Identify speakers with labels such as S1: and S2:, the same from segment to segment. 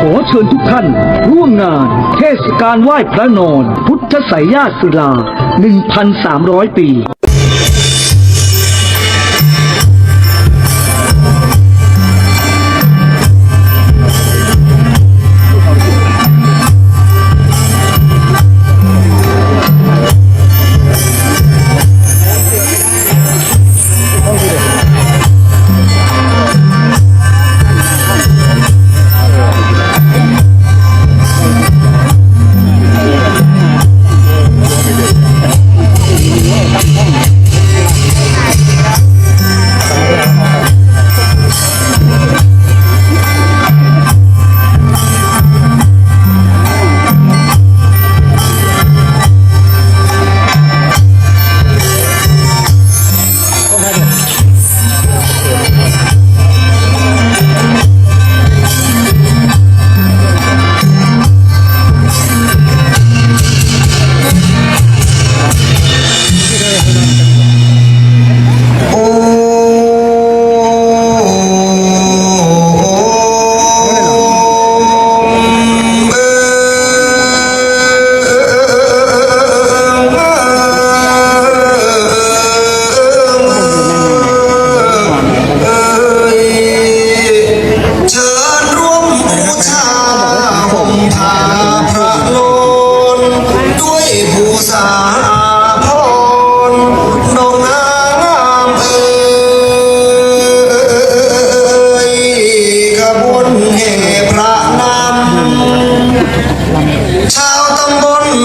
S1: ขอเชิญทุกท่าน ร่วมงาน เทศกาลไหว้พระนอน พุทธไสยญาติศิลา 1,300 ปี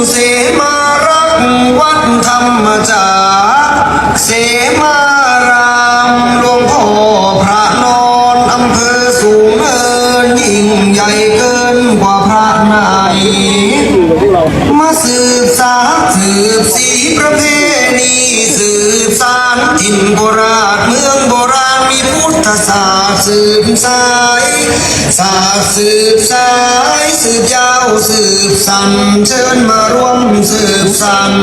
S2: เสมารักวัดธรรมจากเสมารามหลวงพ่อพระนอนอำเภอสูงเนินยิ่งใหญ่เกินกว่าพระไหนมาสืบสาสืบสีประเพณีสืบสานถิ่นโบราณเมืองโบราณมีพุทธศาส สืบสายศาสืบสาย สืบยาวสืบสันเชิญมาร่วมสืบสัน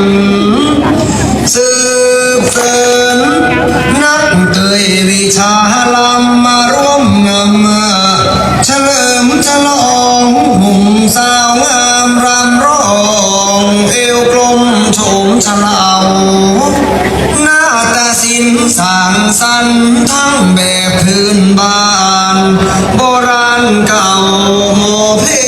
S2: สืบเสริญนักเตยวิชาลำมาร่วมงามเฉลิมฉลองหนุ่มสาวงามรำร้องเอวกลมโฉมฉลาวหน้าตาสินสางสรรค์ทั้ง ณเ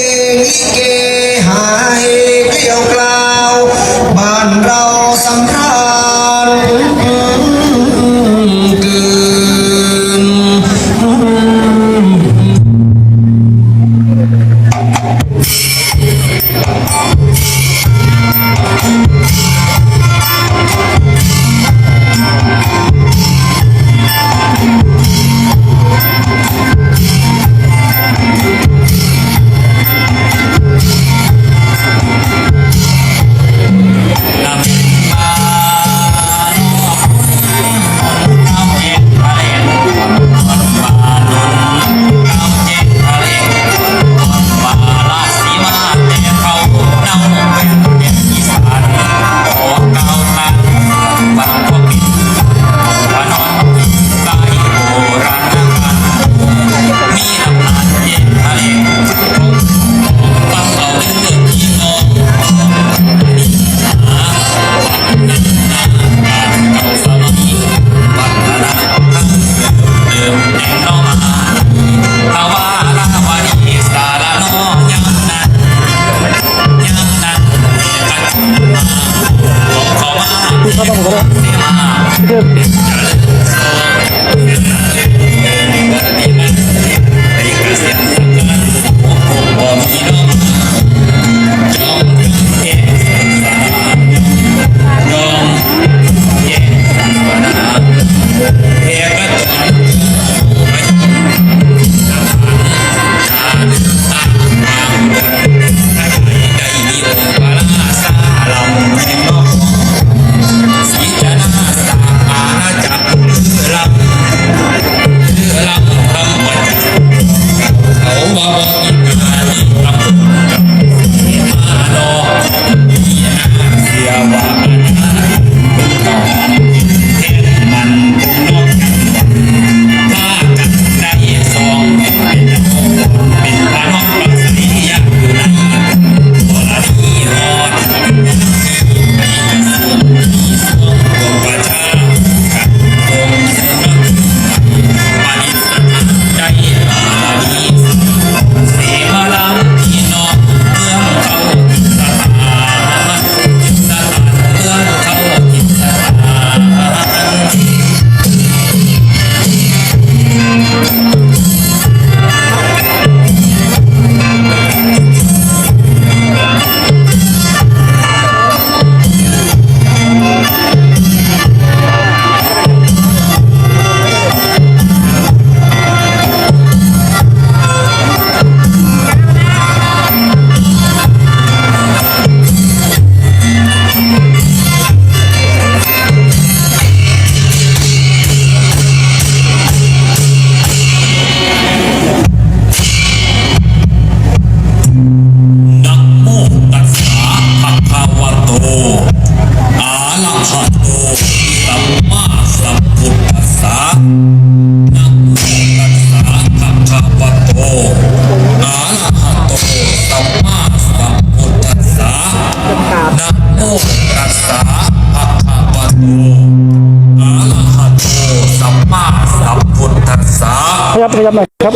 S2: ยับ
S1: หน่อยครับ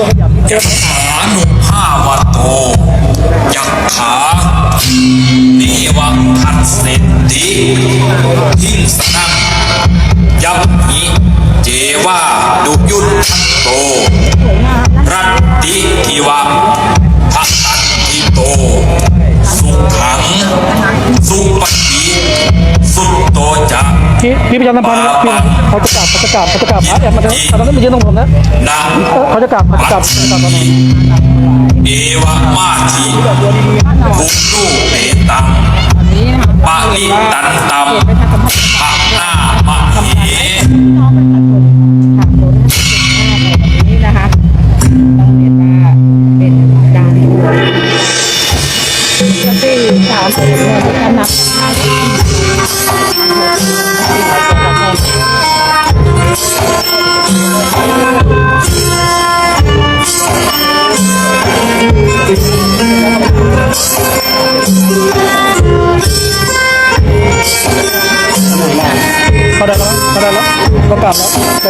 S3: ยักขานุภาวะโตยักขาเนวังทันเศรษฐิหิงสนังยับหิเจวาดุยุทธโต รัตติทิวังทัตตันทิโต สุขัง สุปฏิสุตโตจัก
S1: พี่พี่ประชาสัมพันธ์ครับพี่ เขาจะกลับเขาจะกลับเขาจะกลับอะแอบมาเถอะตอนนั้นไม่ยืนตรงผมนะ
S3: นะ
S1: เออเขาจะกลับเขาจะกลับเขาจะกลับตอนนั้น
S3: เอวะมาทิภูลูเปตังปะลิตันตัม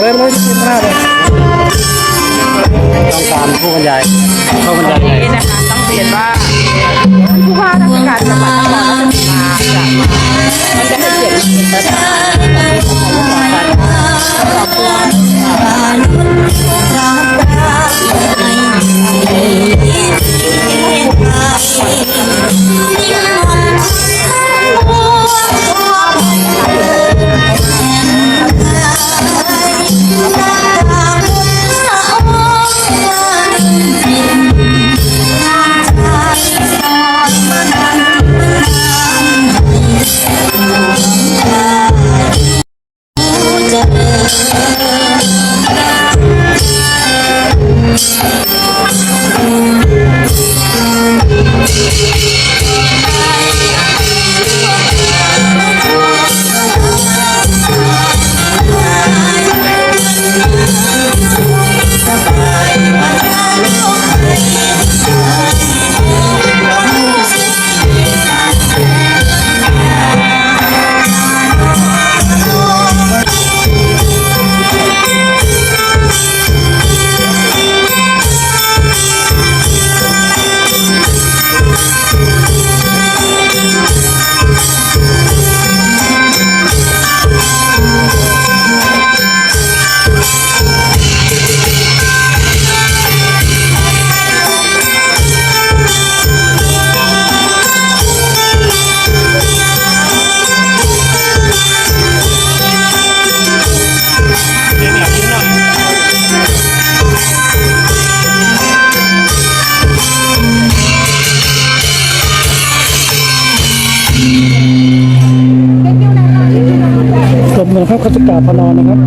S4: แจบหนึ่งครับเขา
S1: รา
S4: ชการ
S1: พนอนะครับ